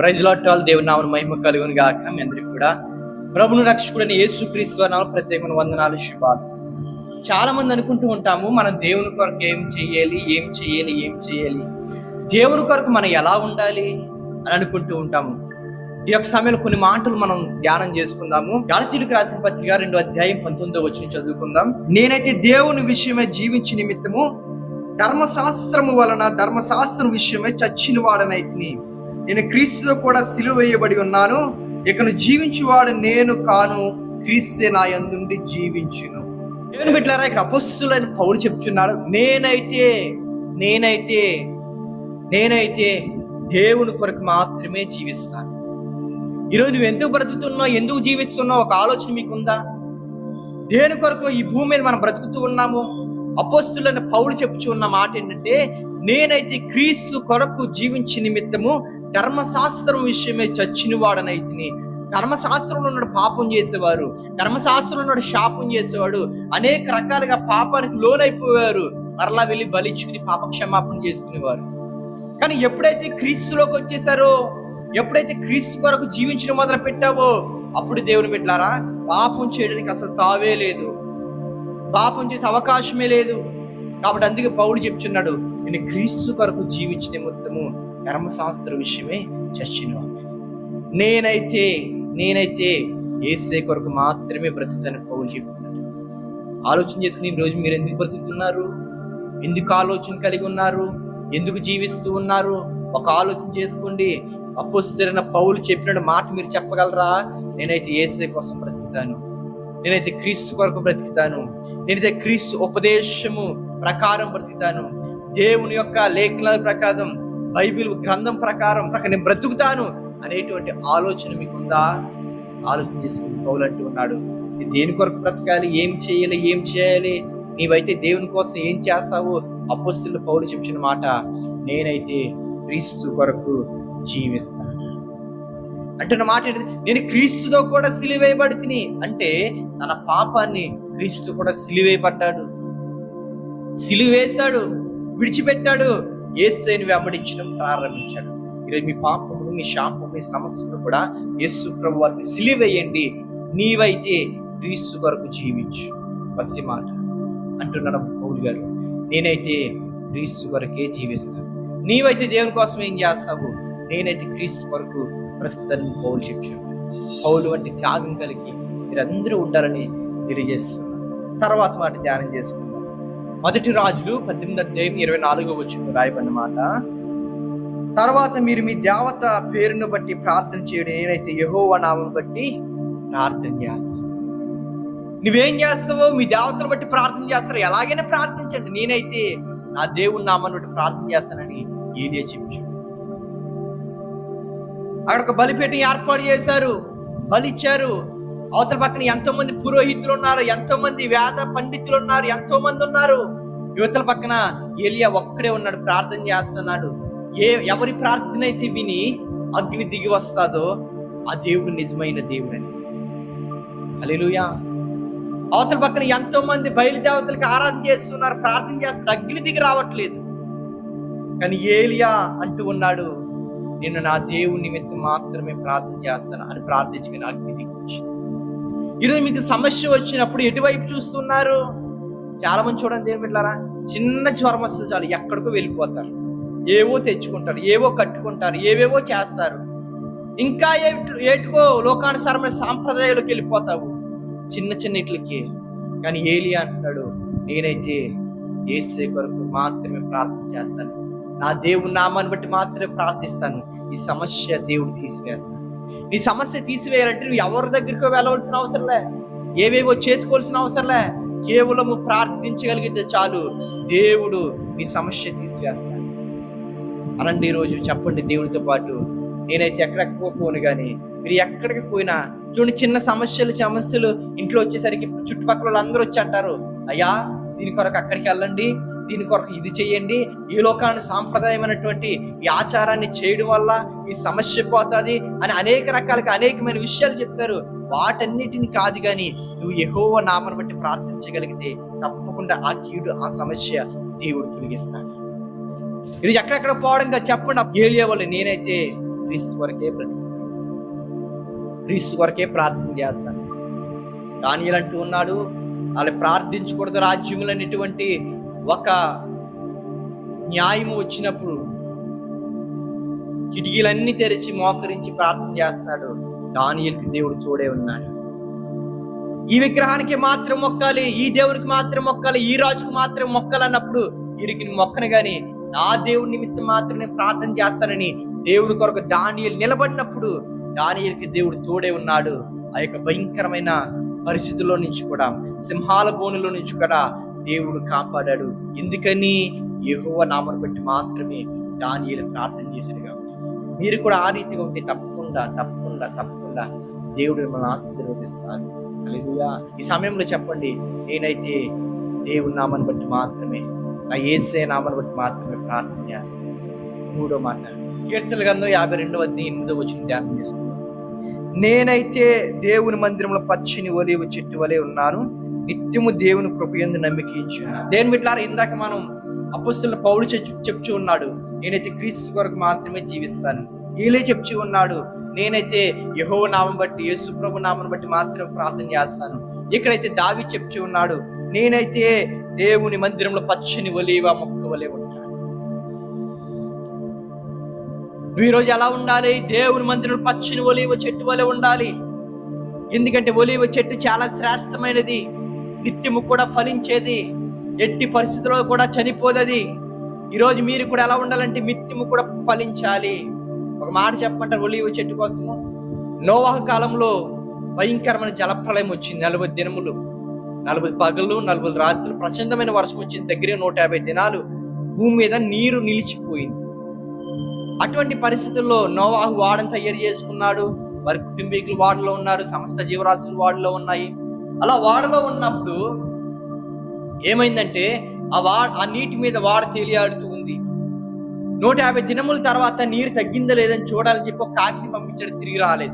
Praise లాట్టాలు దేవుని నామను మహిమ కలుగును గాక మీ అందరికి కూడా. ప్రభును రక్షకుడని యేసు క్రీస్తు నామ ప్రత్యేకమైన వందనాలు శుభాలు. చాలా మంది అనుకుంటూ ఉంటాము మనం దేవుని కొరకు ఏం చేయాలి ఏం చేయాలి ఏం చేయాలి దేవుని కొరకు మనం ఎలా ఉండాలి అని అనుకుంటూ ఉంటాము. ఈ యొక్క సమయంలో కొన్ని మాటలు మనం ధ్యానం చేసుకుందాము. గాలతీలకు రాసిన పత్రిక రెండు అధ్యాయం పంతొమ్మిదో వచ్చిన చదువుకుందాం. నేనైతే దేవుని విషయమే జీవించి నిమిత్తము ధర్మశాస్త్రము వలన ధర్మశాస్త్రం విషయమై చచ్చిన వాడనైతిని. నేను క్రీస్తుతో కూడా సిలువ వేయబడి ఉన్నాను. ఇకను జీవించువాడు నేను కాను క్రీస్తే నా యందుండి జీవించును. దేవుని బిడ్డారా ఇక్కడ అపస్సులైన పౌరు చెప్తున్నాడు నేనైతే నేనైతే నేనైతే దేవుని కొరకు మాత్రమే జీవిస్తాను. ఈరోజు నువ్వు ఎందుకు బ్రతుకుతున్నావు ఎందుకు జీవిస్తున్నావు ఒక ఆలోచన మీకుందా? దేని కొరకు ఈ భూమి మీద మనం బ్రతుకుతూ ఉన్నాము? అపోస్తులైన పౌరు చెప్పుచున్న మాట ఏంటంటే నేనైతే క్రీస్తు కొరకు జీవించి నిమిత్తము ధర్మశాస్త్రం విషయమే చచ్చిన వాడనైతిని ధర్మశాస్త్రంలో ఉన్నాడు పాపం చేసేవారు. ధర్మశాస్త్రంలో ఉన్నాడు శాపం చేసేవాడు. అనేక రకాలుగా పాపానికి లోనైపోయారు మరలా వెళ్ళి బలిచ్చుకుని పాప క్షమాపణ చేసుకునేవారు. కానీ ఎప్పుడైతే క్రీస్తులోకి వచ్చేసారో ఎప్పుడైతే క్రీస్తు కొరకు జీవించడం మొదలు పెట్టావో అప్పుడు దేవుని పెట్టారా పాపం చేయడానికి అసలు తావే లేదు. పాపం చేసే అవకాశమే లేదు. కాబట్టి అందుకే పౌరుడు చెప్తున్నాడు నేను క్రీస్తు కొరకు జీవించిన మొత్తము ధర్మశాస్త్ర విషయమే చచ్చిన నేనైతే నేనైతే ఏసే కొరకు మాత్రమే బ్రతుకుతాను పౌలు చెప్తున్నాడు. ఆలోచన చేసుకుని రోజు మీరు ఎందుకు బ్రతుకుతున్నారు? ఎందుకు ఆలోచన కలిగి ఉన్నారు? ఎందుకు జీవిస్తూ ఉన్నారు? ఒక ఆలోచన చేసుకోండి. అపోస్తున్న పౌలు చెప్పిన మాట మీరు చెప్పగలరా? నేనైతే ఏసే కోసం బ్రతుకుతాను. నేనైతే క్రీస్తు కొరకు బ్రతుకుతాను. నేనైతే క్రీస్తు ఉపదేశము ప్రకారం బ్రతుకుతాను. దేవుని యొక్క లేఖనాల ప్రకారం బైబిల్ గ్రంథం ప్రకారం ప్రకారం నేను బ్రతుకుతాను అనేటువంటి ఆలోచన మీకుందా? ఆలోచన చేసుకుని పౌలు అంటూ ఉన్నాడు దేని కొరకు బ్రతకాలి? ఏం చేయాలి? ఏం చేయాలి? నీవైతే దేవుని కోసం ఏం చేస్తావు? అపోస్తుల పౌలు చెప్పిన మాట నేనైతే క్రీస్తు కొరకు జీవిస్తాను. అంటున్న మాట నేను క్రీస్తుతో కూడా సిలివేయబడి తిని అంటే తన పాపాన్ని క్రీస్తు కూడా సిలివేయబడ్డాడు. సిలివేశాడు. విడిచిపెట్టాడు. ఏసైని వెంబడించడం ప్రారంభించాడు. ఈరోజు మీ పాపము మీ శాపము మీ సమస్యలు కూడా యేసు ప్రభు వారికి సిలివేయండి. నీవైతే క్రీస్తు కొరకు జీవించు. మొదటి మాట అంటున్నాడు పౌలు గారు. నేనైతే క్రీస్తు కొరకే జీవిస్తాను. నీవైతే దేవుని కోసం ఏం చేస్తావు? నేనైతే క్రీస్తు కొరకు ప్రస్తుతాన్ని పౌలు చెప్పాను పౌలు వంటి త్యాగం కలిగి మీరందరూ ఉండాలని తెలియజేస్తున్నాను. తర్వాత మాట ధ్యానం చేసుకుంటాం మొదటి రాజులు పద్దెనిమిది అధ్యాయం ఇరవై నాలుగో వచ్చిన రాయబడిన మాట. తర్వాత మీరు మీ దేవత పేరును బట్టి ప్రార్థన చేయడం. నేనైతే యహోవ నామం బట్టి ప్రార్థన చేస్తాను. నువ్వేం చేస్తావో మీ దేవతను బట్టి ప్రార్థన చేస్తారు. ఎలాగైనా ప్రార్థించండి. నేనైతే నా దేవుని నామాన్ని బట్టి ప్రార్థన చేస్తానని ఏదే చెప్పు అక్కడ ఒక బలిపేట ఏర్పాటు చేశారు. బలిచ్చారు. అవతల పక్కన ఎంతో మంది పురోహితులు ఉన్నారు ఎంతో మంది వేద పండితులు ఉన్నారు ఎంతో మంది ఉన్నారు. యువతల పక్కన ఏలియా ఒక్కడే ఉన్నాడు ప్రార్థన చేస్తున్నాడు. ఏ ఎవరి ప్రార్థన అయితే విని అగ్ని దిగి వస్తాదో ఆ దేవుడు నిజమైన దేవుడని. అలెలుయా అవతల పక్కన ఎంతో మంది బయలుదేవతలకు ఆరాధన చేస్తున్నారు ప్రార్థన చేస్తున్నారు అగ్ని దిగి రావట్లేదు. కానీ ఏలియా అంటూ ఉన్నాడు నేను నా దేవుని నిమిత్తం మాత్రమే ప్రార్థన చేస్తాను అని ప్రార్థించుకుని అగ్ని దిగి వచ్చింది ఈరోజు మీకు సమస్య వచ్చినప్పుడు ఎటువైపు చూస్తున్నారు? చాలా మంది చూడండి ఏం పెట్టారా చిన్న జ్వరం వస్తే చాలు ఎక్కడికో వెళ్ళిపోతారు. ఏవో తెచ్చుకుంటారు ఏవో కట్టుకుంటారు ఏవేవో చేస్తారు. ఇంకా ఏటుకో లోకానుసారమైన సాంప్రదాయాలకు వెళ్ళిపోతావు. చిన్న చిన్న ఇట్లకి. కానీ ఏలి అంటున్నాడు నేనైతే ఏసే కొరకు మాత్రమే ప్రార్థన చేస్తాను. నా దేవుని నామాన్ని బట్టి మాత్రమే ప్రార్థిస్తాను. ఈ సమస్య దేవుడు తీసివేస్తాను నీ సమస్య తీసివేయాలంటే నువ్వు ఎవరి దగ్గరికి వెళ్ళవలసిన అవసరం లే. ఏవేవో చేసుకోవాల్సిన అవసరం లే. కేవలము ప్రార్థించగలిగితే చాలు. దేవుడు నీ సమస్య తీసివేస్తాడు. అనండి ఈరోజు రోజు చెప్పండి దేవుడితో పాటు. నేనైతే ఎక్కడికి పోను కానీ మీరు ఎక్కడికి పోయినా చూడండి చిన్న సమస్యలు సమస్యలు ఇంట్లో వచ్చేసరికి చుట్టుపక్కల వాళ్ళు అందరూ వచ్చి అంటారు అయ్యా దీని కొరకు అక్కడికి వెళ్ళండి. దీని కొరకు ఇది చేయండి. ఈ లోకాన్ని సాంప్రదాయమైనటువంటి ఈ ఆచారాన్ని చేయడం వల్ల ఈ సమస్య పోతుంది అని అనేక రకాలుగా అనేకమైన విషయాలు చెప్తారు. వాటన్నిటిని కాదు కానీ నువ్వు ఎహోవ నామను బట్టి ప్రార్థించగలిగితే తప్పకుండా ఆ కీడు ఆ సమస్య దేవుడు తొలగిస్తాడు. ఇది ఎక్కడెక్కడ పోవడంగా చెప్పండి. ఏలియా వాళ్ళు నేనైతే క్రీస్తు వరకే బ్రతుకుతాను క్రీస్తు వరకే ప్రార్థన చేస్తాను. దాని అంటూ ఉన్నాడు. వాళ్ళు ప్రార్థించకూడదు రాజ్యములనేటువంటి ఒక న్యాయము వచ్చినప్పుడు కిటికీలన్నీ తెరిచి మోకరించి ప్రార్థన చేస్తున్నాడు దానియలకి దేవుడు తోడే ఉన్నాడు. ఈ విగ్రహానికి మాత్రం మొక్కాలి ఈ దేవుడికి మాత్రం మొక్కాలి ఈ రాజుకు మాత్రం మొక్కాలి అన్నప్పుడు వీరికి మొక్కను గాని నా దేవుడి నిమిత్తం మాత్రమే ప్రార్థన చేస్తానని దేవుడి కొరకు దానియలు నిలబడినప్పుడు దానియలకి దేవుడు తోడే ఉన్నాడు. ఆ యొక్క భయంకరమైన పరిస్థితుల్లో నుంచి కూడా సింహాల బోనులో నుంచి కూడా దేవుడు కాపాడాడు. ఎందుకని? యహోవ నామను బట్టి మాత్రమే దానియలు ప్రార్థన చేశాడు కాబట్టి. మీరు కూడా ఆ రీతిగా ఉంటే తప్పకుండా తప్పకుండా తప్పకుండా దేవుడు మిమ్మల్ని ఆశీర్వదిస్తాను హల్లెలూయా. ఈ సమయంలో చెప్పండి నేనైతే దేవుడి నామాన్ని బట్టి మాత్రమే నా ఏసే నామాన్ని బట్టి మాత్రమే ప్రార్థన చేస్తాను. మూడో మాట. కీర్తన గంధం యాభై రెండవ ఎనిమిదో వచ్చిన ధ్యానం చేసుకున్నాను నేనైతే దేవుని మందిరంలో పచ్చిని ఒలివ చెట్టు వలె ఉన్నాను. నిత్యము దేవుని కృపయందు నమ్మికించు. దేని బిడ్డారా ఇందాక మనం అపుస్తుల పౌరుడు చెప్- చెప్చూ ఉన్నాడు నేనైతే క్రీస్తు కొరకు మాత్రమే జీవిస్తాను. ఈలే చెప్చి ఉన్నాడు నేనైతే యహో నామం బట్టి యేసు ప్రభు నామం బట్టి మాత్రమే ప్రార్థన చేస్తాను. ఇక్కడైతే దావి చెప్చి ఉన్నాడు నేనైతే దేవుని మందిరంలో పచ్చని ఒలివ మొక్క వలే ఉంటాను. నువ్వు ఈరోజు ఎలా ఉండాలి? దేవుని మందిరంలో పచ్చని ఒలివ చెట్టు వలె ఉండాలి. ఎందుకంటే ఒలివ చెట్టు చాలా శ్రేష్టమైనది. నిత్యము కూడా ఫలించేది. ఎట్టి పరిస్థితుల్లో కూడా చనిపోదది. ఈరోజు మీరు కూడా ఎలా ఉండాలంటే నిత్యము కూడా ఫలించాలి. ఒక మాట చెప్పమంటారు ఒలివ చెట్టు కోసము. నోవాహ కాలంలో భయంకరమైన జలప్రలయం వచ్చింది. నలభై దినములు నలభై పగళ్ళు నలభై రాత్రులు ప్రచండమైన వర్షం వచ్చింది. దగ్గర నూట యాభై దినాలు భూమి మీద నీరు నిలిచిపోయింది. అటువంటి పరిస్థితుల్లో నోవాహు వాడని తయారు చేసుకున్నాడు. వారి కుటుంబీకులు వాడలో ఉన్నారు. సమస్త జీవరాశులు వాడలో ఉన్నాయి. అలా వాడలో ఉన్నప్పుడు ఏమైందంటే ఆ వా ఆ నీటి మీద వాడ తేలియాడుతూ ఉంది. నూట యాభై దినముల తర్వాత నీరు తగ్గిందా లేదని చూడాలని చెప్పి ఒక కాకిని పంపించాడు తిరిగి రాలేదు.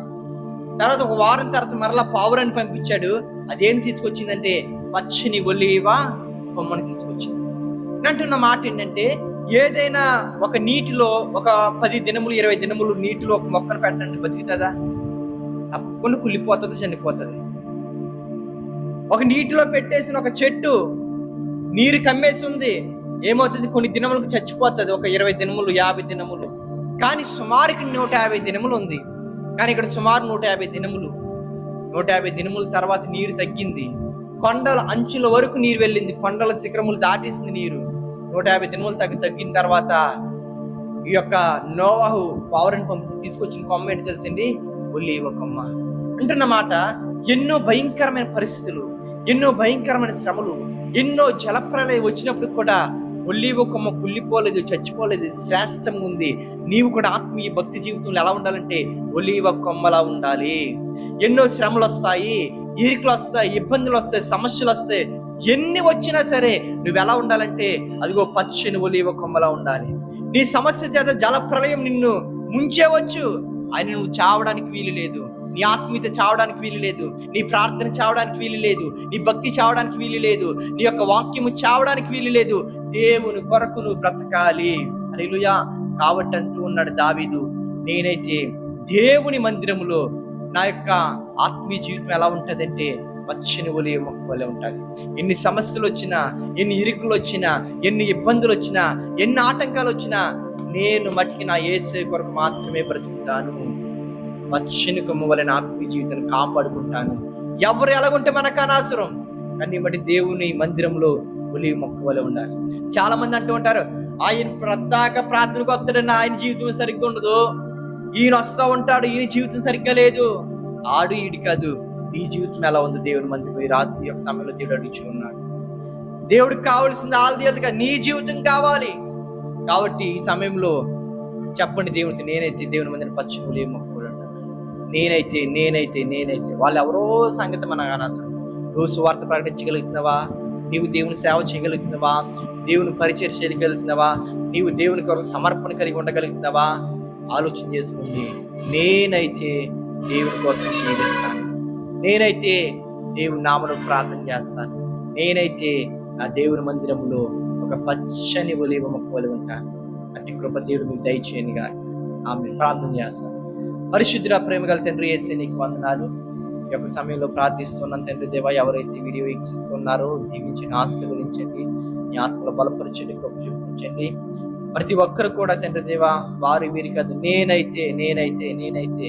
తర్వాత ఒక వారం తర్వాత మరలా పావురాన్ని పంపించాడు. అదేం తీసుకొచ్చిందంటే పచ్చని ఒలివా కొమ్మని తీసుకొచ్చింది. అంటున్న మాట ఏంటంటే ఏదైనా ఒక నీటిలో ఒక పది దినములు ఇరవై దినములు నీటిలో ఒక మొక్కను పెట్టండి బతుకుతుందా? తప్పకుండా కుళ్ళిపోతుంది చనిపోతుంది. ఒక నీటిలో పెట్టేసిన ఒక చెట్టు నీరు కమ్మేసి ఉంది ఏమవుతుంది? కొన్ని దినములకు చచ్చిపోతుంది. ఒక ఇరవై దినములు యాభై దినములు. కానీ సుమారుకి నూట యాభై దినములు ఉంది. కానీ ఇక్కడ సుమారు నూట యాభై దినములు. నూట యాభై దినముల తర్వాత నీరు తగ్గింది. కొండల అంచుల వరకు నీరు వెళ్ళింది. కొండల శిఖరములు దాటేసింది నీరు. నూట యాభై దినములు తగ్గి తగ్గిన తర్వాత ఈ యొక్క నోవాహు పౌరని పంపి తీసుకొచ్చిన కొమ్మ ఏంటి తెలిసింది? ఒలీవ కొమ్మ. అంటున్నమాట ఎన్నో భయంకరమైన పరిస్థితులు. ఎన్నో భయంకరమైన శ్రమలు ఎన్నో జలప్రలయం వచ్చినప్పుడు కూడా ఒల్లీవ కొమ్మ కుళ్ళిపోలేదు చచ్చిపోలేదు శ్రేష్టంగా ఉంది. నీవు కూడా ఆత్మీయ భక్తి జీవితంలో ఎలా ఉండాలంటే ఒలీవ కొమ్మలా ఉండాలి. ఎన్నో శ్రమలు వస్తాయి ఇరుకులు వస్తాయి ఇబ్బందులు వస్తాయి సమస్యలు వస్తాయి. ఎన్ని వచ్చినా సరే నువ్వు ఎలా ఉండాలంటే అదిగో పచ్చని ఒలీవ కొమ్మలా ఉండాలి. నీ సమస్య చేత జలప్రలయం నిన్ను ముంచేవచ్చు. ఆయన నువ్వు చావడానికి వీలు లేదు. నీ ఆత్మీయత చావడానికి వీలు లేదు. నీ ప్రార్థన చావడానికి వీలు లేదు. నీ భక్తి చావడానికి వీలు లేదు. నీ యొక్క వాక్యము చావడానికి వీలు లేదు. దేవుని కొరకు నువ్వు బ్రతకాలి. అనిలుయా కాబట్టి అంటూ ఉన్నాడు దావీదు నేనైతే దేవుని మందిరములో నా యొక్క ఆత్మీయ జీవితం ఎలా ఉంటుందంటే పచ్చని ఒలే మొక్క వలె ఉంటుంది. ఎన్ని సమస్యలు వచ్చినా ఎన్ని ఇరుకులు వచ్చినా ఎన్ని ఇబ్బందులు వచ్చినా ఎన్ని ఆటంకాలు వచ్చినా నేను మట్టికి నా ఏసే కొరకు మాత్రమే బ్రతుకుతాను. పచ్చని వలన వలె ఆత్మీయ జీవితాన్ని కాపాడుకుంటాను. ఎవరు ఎలాగుంటే మనకు అనవసరం కానీ బట్టి దేవుని మందిరంలో ఒలి మొక్క వలె ఉండాలి. చాలా మంది అంటూ ఉంటారు ఆయన ప్రత్యేక ప్రార్థనకు వస్తాడని ఆయన జీవితం సరిగ్గా ఉండదు. ఈయన వస్తూ ఉంటాడు ఈయన జీవితం సరిగ్గా లేదు. ఆడు ఈడి కాదు. నీ జీవితం ఎలా ఉంది? దేవుని మందికి ఈ రాత్రి యొక్క సమయంలో దేవుడు అడిగి ఉన్నాడు. దేవుడికి కావాల్సింది ఆల్ది నీ జీవితం కావాలి. కాబట్టి ఈ సమయంలో చెప్పండి దేవుడికి నేనైతే దేవుని మందిని పచ్చి పులి మొక్క నేనైతే నేనైతే నేనైతే. వాళ్ళు ఎవరో సంగతి మనకు అనవసరం. నువ్వు సువార్త ప్రకటించగలుగుతున్నావా? నీవు దేవుని సేవ చేయగలుగుతున్నావా? దేవుని పరిచయం చేయగలుగుతున్నావా? నీవు దేవుని కొరకు సమర్పణ కలిగి ఉండగలుగుతున్నావా? ఆలోచన చేసుకోండి. నేనైతే దేవుని కోసం జీవిస్తాను. నేనైతే దేవుని నామను ప్రార్థన చేస్తాను. నేనైతే ఆ దేవుని మందిరంలో ఒక పచ్చని ఒలివ మొక్కలు ఉంటాను. అట్టి కృప దేవుడు మీకు దయచేయనిగా ఆమె ప్రార్థన చేస్తాను. పరిశుద్ధుల ప్రేమ గల తండ్రి వేసి నీకు వందనాలు. ఈ యొక్క సమయంలో ప్రార్థిస్తున్నాను తండ్రి దేవ ఎవరైతే వీడియో వీక్షిస్తున్నారో దీవించిన ఆశీర్వదించండి నీ ఆత్మలు బలపరచండి కృప చూపించండి. ప్రతి ఒక్కరు కూడా తండ్రి దేవ వారి వీరి కాదు నేనైతే నేనైతే నేనైతే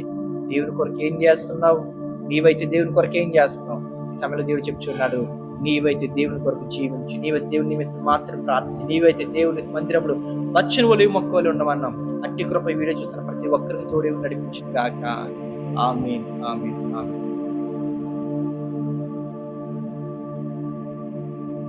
దేవుని కొరకు ఏం చేస్తున్నావు? నీవైతే దేవుని కొరకు ఏం చేస్తున్నావు? ఈ సమయంలో దేవుడు చెప్తున్నాడు నీవైతే దేవుని కొరకు జీవించు నీవైతే దేవుని నిమిత్తం మాత్రం ప్రార్థన నీవైతే దేవుని మందిరంలో పచ్చని ఒలివి మొక్కలు ఉండమన్నాం. అట్టి కృప వీడియో చూస్తున్న ప్రతి ఒక్కరిని తోడే నడిపించింది కాక ఆమె ఆమె ఆమె